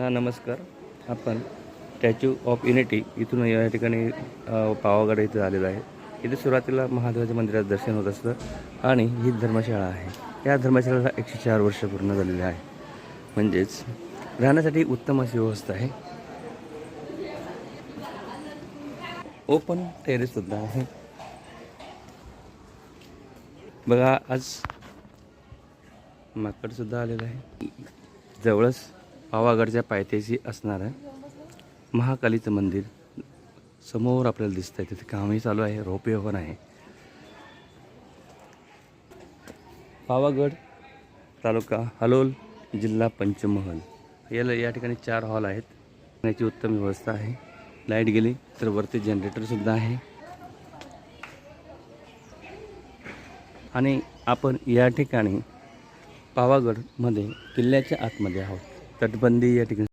हां नमस्कार. आपण स्टॅच्यू ऑफ युनिटी इथून या ठिकाणी पावागड इथं आलेलं आहे. इथे सुरुवातीला महादेवाच्या मंदिरात दर्शन होत असतं आणि ही धर्मशाळा आहे. या धर्मशाळेला एकशे चार वर्ष पूर्ण झालेली आहे. म्हणजेच राहण्यासाठी उत्तम अशी व्यवस्था आहे. ओपन टेरेससुद्धा आहे. बघा आज माकडसुद्धा आलेलं आहे. जवळच पावागडच्या पायथ्याशी असणारं महाकालीचं मंदिर समोर आपल्याला दिसतं आहे तिथे कामही चालू आहे रोपे पण आहे. पावागड तालुका हलोल जिल्हा पंचमहल. याला या ठिकाणी चार हॉल आहेत. याची उत्तम व्यवस्था आहे. लाइट गेली तर वरती जनरेटरसुद्धा आहे. आणि आपण या ठिकाणी पावागडमध्ये किल्ल्याच्या आतमध्ये आहोत. तटबंदी या ठिकाणी